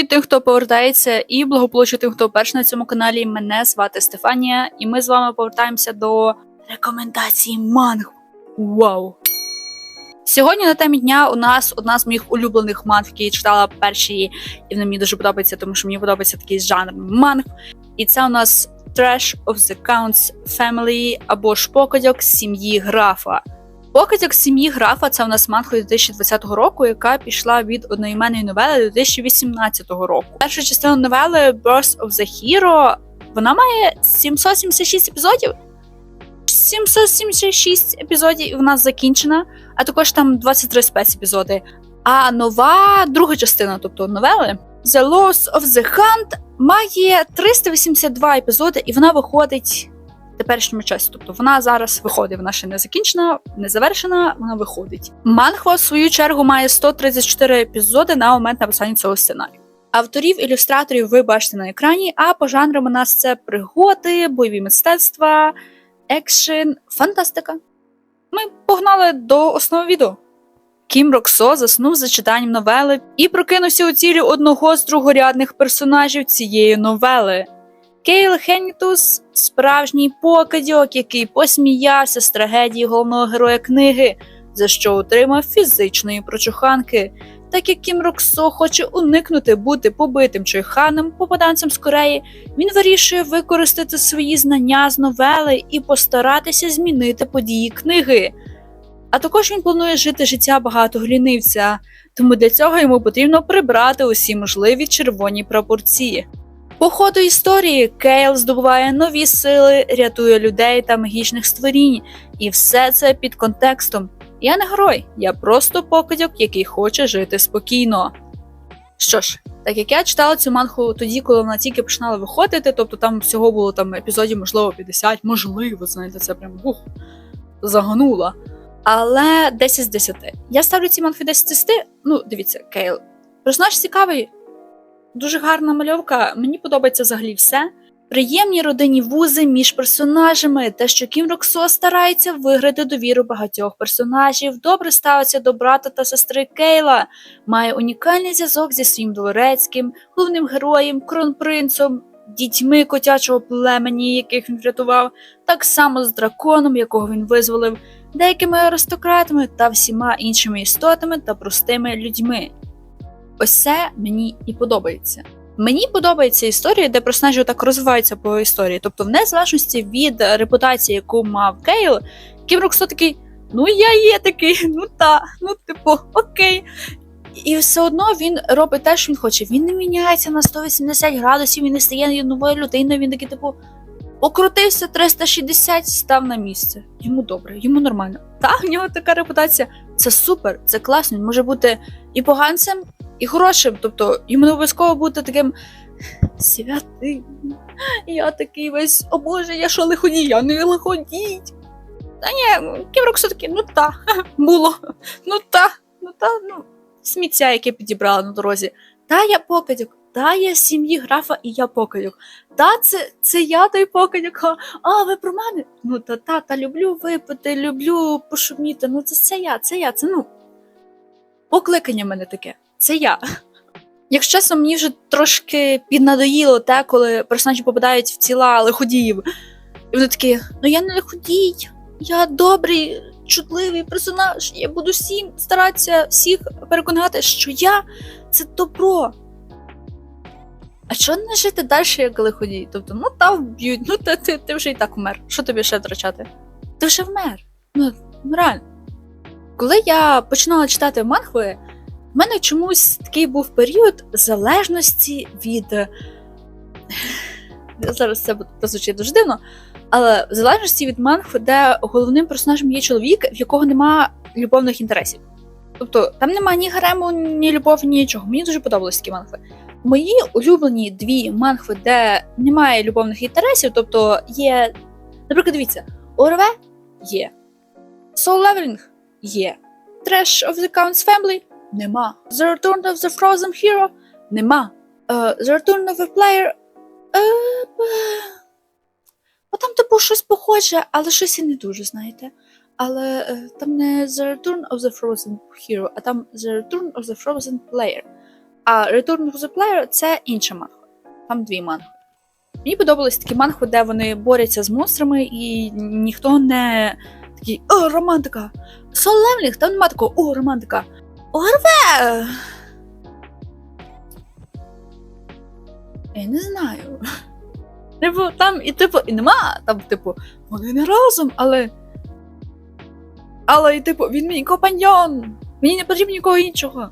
Привіт тим, хто повертається, і благополуччя тим, хто вперше на цьому каналі. Мене звати Стефанія, і ми з вами повертаємося до рекомендацій манг. Вау! Сьогодні на темі дня у нас одна з моїх улюблених манг, які я читала перші, і вона мені дуже подобається, тому що мені подобається такий жанр манг. І це у нас Trash of the Counts Family або ж покидьок сім'ї графа. Покидьок сім'ї графа це у нас манга 2020 року, яка пішла від одноіменної новели 2018 року. Перша частина новели Birth of the Hero вона має 776 епізодів. 776 епізодів і вона закінчена, а також там 23 спецепізоди. А нова друга частина, тобто новели, The Loss of the Hunt, має 382 епізоди, і вона виходить теперішньому часі. Тобто вона зараз виходить, вона ще не закінчена, не завершена, вона виходить. Манхва, в свою чергу, має 134 епізоди на момент написання цього сценарію. Авторів ілюстраторів ви бачите на екрані, а по жанрам у нас це пригоди, бойові мистецтва, екшен, фантастика. Ми погнали до основи відео. Кім Роксо заснув за читанням новели і прокинувся у тілі одного з другорядних персонажів цієї новели. Кейл Хеннітус – справжній покидьок, який посміявся з трагедії головного героя книги, за що отримав фізичної прочуханки. Так як Кім Роксо хоче уникнути бути побитим чайханом, попаданцем з Кореї, він вирішує використати свої знання з новели і постаратися змінити події книги. А також він планує жити життя багатоглінивця, тому для цього йому потрібно прибрати усі можливі червоні прапорці. По ходу історії Кейл здобуває нові сили, рятує людей та магічних створінь, і все це під контекстом. Я не герой, я просто покидьок, який хоче жити спокійно. Що ж, так як я читала цю мангу тоді, коли вона тільки починала виходити, тобто там всього було там епізодів, можливо, 50, можливо, знаєте, це прям ух, загонула. Але 10 з 10. Я ставлю ці манги 10 з 10. Ну, дивіться, Кейл. Персонаж цікавий, дуже гарна мальовка, мені подобається взагалі все. Приємні родинні вузи між персонажами, те, що Кім Роксо старається виграти довіру багатьох персонажів, добре ставиться до брата та сестри Кейла, має унікальний зв'язок зі своїм дворецьким, головним героєм, кронпринцем, дітьми котячого племені, яких він врятував, так само з драконом, якого він визволив, деякими аристократами та всіма іншими істотами та простими людьми. Ось це мені і подобається. Мені подобається історія, де персонажі так розвиваються по історії. Тобто, в незалежності від репутації, яку мав Кейл, Кім Роксо такий, ну я є такий, ну та, ну типу, окей. І все одно він робить те, що він хоче. Він не міняється на 180 градусів, він не стає новою людиною, він такий, типу, покрутився 360, став на місце. Йому добре, йому нормально. Та, в нього така репутація. Це супер, це класно. Він може бути і поганцем, і хорошим. Тобто йому не обов'язково бути таким святим. Я такий весь, о Боже, я що лиходій, я не лиходіть. Та ні, Ківроксо такий, ну та, було. Ну та, ну та, ну, сміття, яке підібрала на дорозі. Та я покидьок, та я сім'ї графа і я покидьок. Та це, це я той покидьок. А, ви про мене? Ну та та, та люблю випити, люблю пошуміти. Ну це, це я, це я, це ну. Покликання мене таке. Це я. Якщо чесно, мені вже трошки піднадоїло те, коли персонажі попадають в тіла лиходіїв. І вони такі: ну я не лиходій, я добрий, чутливий персонаж, я буду всім старатися всіх переконати, що я це добро. А чого не жити далі, як лиходій? Тобто, ну та вб'ють, ну та ти, ти вже і так вмер. Що тобі ще втрачати? Ти вже вмер. Ну, реально. Коли я починала читати мангви, в мене чомусь такий був період залежності від. е, Зараз це прозвучить дуже дивно, але в залежності від манг, де головним персонажем є чоловік, в якого нема любовних інтересів. Тобто там немає ні гарему, ні любові, нічого. Мені дуже подобались такі мангви. Мої улюблені дві мангви, де немає любовних інтересів, тобто є. Наприклад, дивіться, ОРВ є. Soul Leveling є. Trash of the Count's Family Нема. The Return of the Frozen Hero? Нема. Uh, the Return of a Player? Uh, там, типу, щось похоже, але щось і не дуже, знаєте. Але uh, там не The Return of the Frozen Hero, а там The Return of the Frozen Player. А Return of the Player це інша манга. Там дві манги. Мені подобались такі манги, де вони борються з монстрами, і ніхто не такий о, романтика. Солевлінг, там нема такого о, романтика. Орве! Я не знаю. Типу, там і типу, і нема, там, типу, вони не разом, але. Але, і, типу, він мій компаньйон. Мені не потрібно нікого іншого.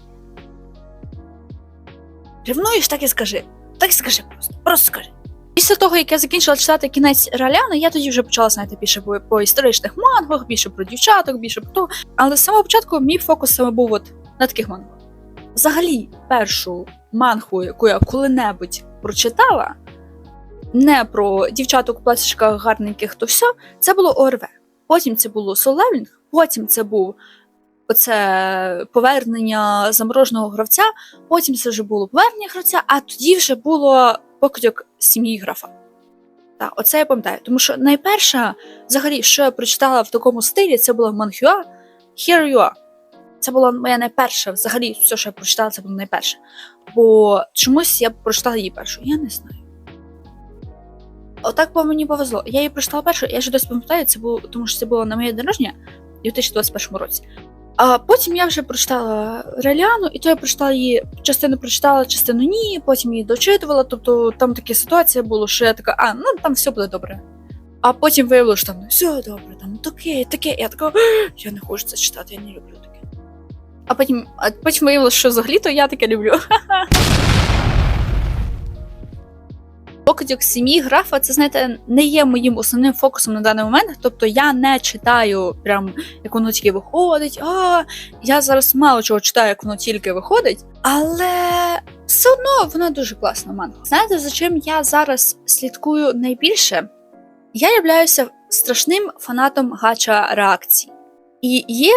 Ревнуєш, так і скажи. Так і скажи просто. Просто скажи. Після того, як я закінчила читати кінець Раляни, я тоді вже почала знати більше по, історичних мангах, більше про дівчаток, більше про то. Але з самого початку мій фокус саме був от на таких мангах. Взагалі, першу мангу, яку я коли-небудь прочитала, не про дівчаток у платічках гарненьких, то все, це було ОРВ. Потім це було Солевлінг, потім це був оце повернення замороженого гравця, потім це вже було повернення гравця, а тоді вже було покидьок сім'ї графа. Так, оце я пам'ятаю. Тому що найперша, взагалі, що я прочитала в такому стилі, це була Манхюа Here You Are. Це була моя найперша, взагалі, все, що я прочитала, це було найперше. Бо чомусь я прочитала її першу, я не знаю. Отак по мені повезло. Я її прочитала першу, я ще досі пам'ятаю, це було, тому що це було на моє народження у 2021 році. А потім я вже прочитала Реліану, і то я прочитала її, частину прочитала, частину ні, потім її дочитувала. Тобто там така ситуація була, що я така, а, ну там все буде добре. А потім виявилося, що там все добре, там таке, таке. Я така, я не хочу це читати, я не люблю. А потім, а потім виявилося, що взагалі то я таке люблю. Покидьок сім'ї графа, це знаєте, не є моїм основним фокусом на даний момент. Тобто я не читаю, прям як воно тільки виходить. А я зараз мало чого читаю, як воно тільки виходить, але все одно вона дуже класна манга. Знаєте, за чим я зараз слідкую найбільше? Я являюся страшним фанатом гача реакцій. І є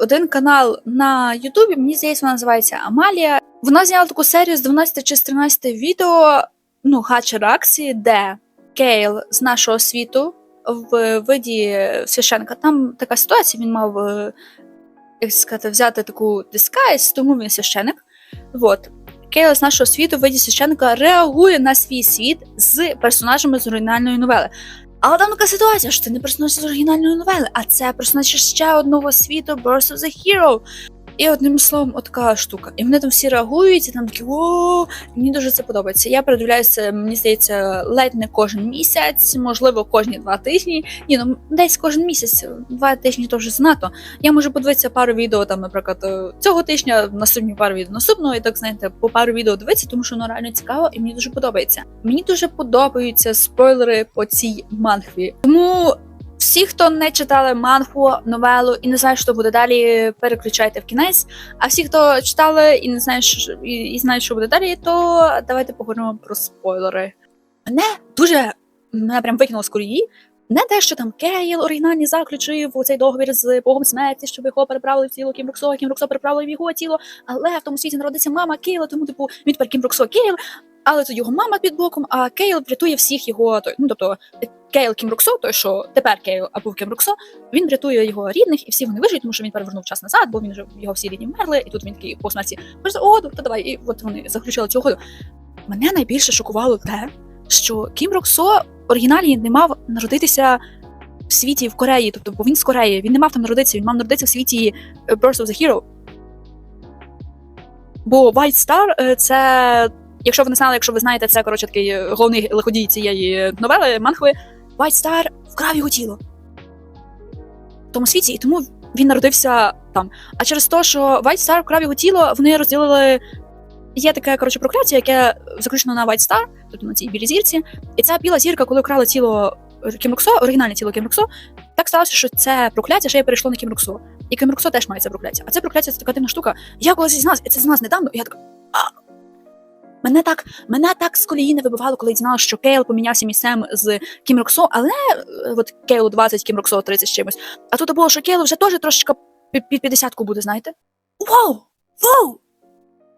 один канал на Ютубі, мені здається, вона називається Амалія. Вона зняла таку серію з 12 чи з 13 відео ну, гача реакції, де Кейл з нашого світу в виді священка. Там така ситуація, він мав е, як сказати, взяти таку дискайз, тому він священик. От. Кейл з нашого світу в виді священника реагує на свій світ з персонажами з оригінальної новели. Але там така ситуація, що ти не проснувся з оригінальної новели, а це проснувся ще одного світу Birth of the Hero. І одним словом, от така штука. І вони там всі реагують, і там такі о, мені дуже це подобається. Я передивляюся, мені здається, ледь не кожен місяць, можливо, кожні два тижні. Ні, ну десь кожен місяць, два тижні то вже знато. Я можу подивитися пару відео, там, наприклад, е, цього тижня, наступні пару відео наступного, і так знаєте, по пару відео дивитися, тому що воно реально цікаво і мені дуже подобається. Мені дуже подобаються спойлери по цій мангві. Тому. Всі, хто не читали мангу, новелу і не знають, що буде далі, переключайте в кінець. А всі, хто читали і не знають, що, і, і знають, що буде далі, то давайте поговоримо про спойлери. Мене дуже мене прям викинуло з колії. Не те, що там Кейл оригінальний заключив у цей договір з Богом смерті, щоб його переправили в тіло Кімроксо, Кімроксо переправили в його тіло, але в тому світі народиться мама Кейла, тому типу він тепер Кімроксо Кейл, але то його мама під боком, а Кейл врятує всіх його. Ну тобто Кейл Кімроксо, той що тепер Кейл або Кімроксо, він врятує його рідних, і всі вони виживуть, тому що він перевернув час назад, бо він вже його всі рідні вмерли, і тут він такий по смерті «Хочеш угоду, то давай. І от вони заключили цю угоду. Мене найбільше шокувало те, що Кім Роксо оригіналі не мав народитися в світі в Кореї, тобто бо він з Кореї, він не мав там народитися, він мав народитися в світі е, Birth of the Hero. Бо White Star е, це. Якщо ви не знали, якщо ви знаєте, це коротше такий е, головний лиходій цієї новели Манхви, White Star вкрав його тіло в тому світі, і тому він народився там. А через те, що White Star вкрав його тіло, вони розділили. Є таке коротше прокляття, яке заключено на White Star, тобто на цій білій зірці. І ця біла зірка, коли вкрали тіло Кімроксо, оригінальне тіло Кімроксо, так сталося, що це прокляття ще й перейшло на Кімроксо. І Кімроксо теж має це прокляття. А це прокляття це така дивна штука. Я колись з нас, це з нас недавно, і я така. Мене так, мене так з колії не вибивало, коли дізналася, що Кейл помінявся місцем з Кім Роксо, але е, от Кейлу 20, Кім Роксо 30 з чимось. А тут було, що Кейлу вже теж трошечки під під 50-ку буде, знаєте? Вау! Вау!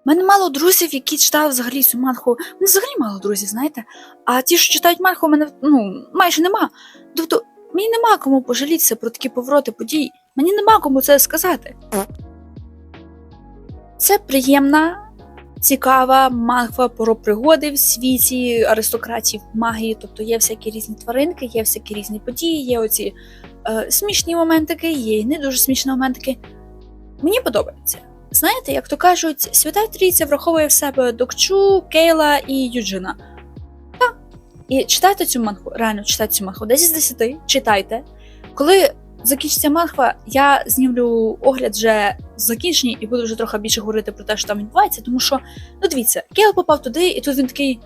Мене мало друзів, які читали взагалі цю манху. Мене взагалі мало друзів, знаєте. А ті, що читають манху, мене ну, майже нема. Тобто, мені нема кому пожалітися про такі повороти подій. Мені нема кому це сказати. Це приємна цікава мангва про пригоди в світі аристократів магії. Тобто є всякі різні тваринки, є всякі різні події, є оці е, смішні моментики, є і не дуже смішні моментики. Мені подобається. Знаєте, як то кажуть, свята трійця враховує в себе Докчу, Кейла і Юджина. Так. І читайте цю мангу, реально читайте цю мангу. 10 з 10, читайте. Коли закінчиться мангва, я знімлю огляд вже закінчені і буду вже трохи більше говорити про те, що там відбувається, тому що, ну дивіться, Кейл попав туди, і тут він такий.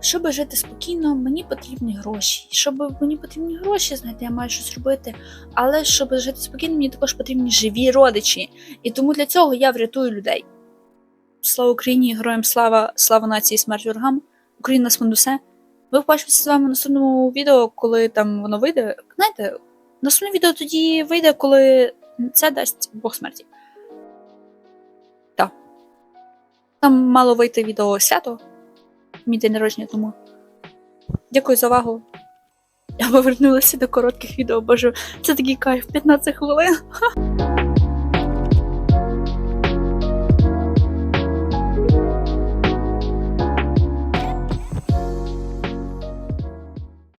Щоб жити спокійно, мені потрібні гроші. Щоб мені потрібні гроші, знаєте, я маю щось робити. Але щоб жити спокійно, мені також потрібні живі родичі. І тому для цього я врятую людей. Слава Україні, героям слава, слава нації, смерть ворогам. Україна нас усе. Ви побачимося з вами в наступному відео, коли там воно вийде. Знаєте, наступне відео тоді вийде, коли це дасть Бог смерті. Так. Там мало вийти відео свято. Мій день народження, тому. Дякую за увагу. Я повернулася до коротких відео, боже, це такий кайф, 15 хвилин.